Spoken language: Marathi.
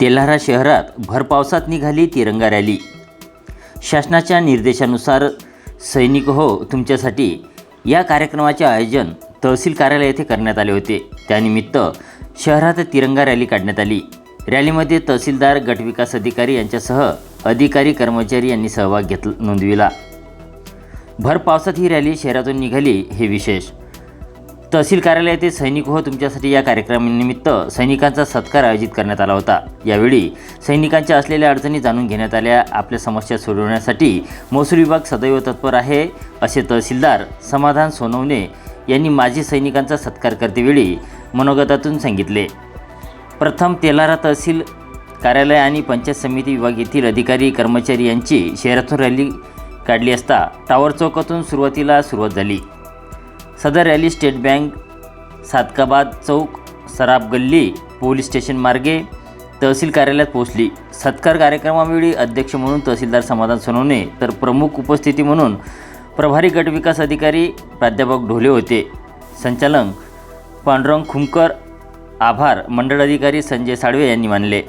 तेल्हारा शहरात भरपावसात निघाली तिरंगा रॅली. शासनाच्या निर्देशानुसार सैनिक हो तुमच्यासाठी या कार्यक्रमाचे आयोजन तहसील कार्यालय येथे करण्यात आले होते. त्यानिमित्त शहरात तिरंगा रॅली काढण्यात आली. रॅलीमध्ये तहसीलदार गटविकास अधिकारी यांच्यासह अधिकारी कर्मचारी यांनी सहभाग घेतला नोंदविला. भर पावसात ही रॅली शहरातून निघाली हे विशेष. तहसील कार्यालय येथे सैनिक हो तुमच्यासाठी या कार्यक्रमानिमित्त सैनिकांचा सत्कार आयोजित करण्यात आला होता. यावेळी सैनिकांच्या असलेल्या अडचणी जाणून घेण्यात आल्या. आपल्या समस्या सोडवण्यासाठी महसूल विभाग सदैव तत्पर आहे असे तहसीलदार समाधान सोनवणे यांनी माजी सैनिकांचा सत्कार करतेवेळी मनोगतातून सांगितले. प्रथम तेलारा तहसील कार्यालय आणि पंचायत समिती विभाग येथील अधिकारी कर्मचारी यांची शहरातून रॅली काढली असता टावर चौकातून सुरुवातीला सुरुवात झाली. सदर रॅली स्टेट बँक सातकाबाद चौक सराब गल्ली पोलीस स्टेशन मार्गे तहसील कार्यालयात पोहोचली. सत्कार कार्यक्रमावेळी अध्यक्ष म्हणून तहसीलदार समाधान सोनवणे तर प्रमुख उपस्थिती म्हणून प्रभारी गट विकास अधिकारी प्राध्यापक ढोले होते. संचालक पांडुरंग खुमकर आभार मंडळ अधिकारी संजय साळवे यांनी मानले.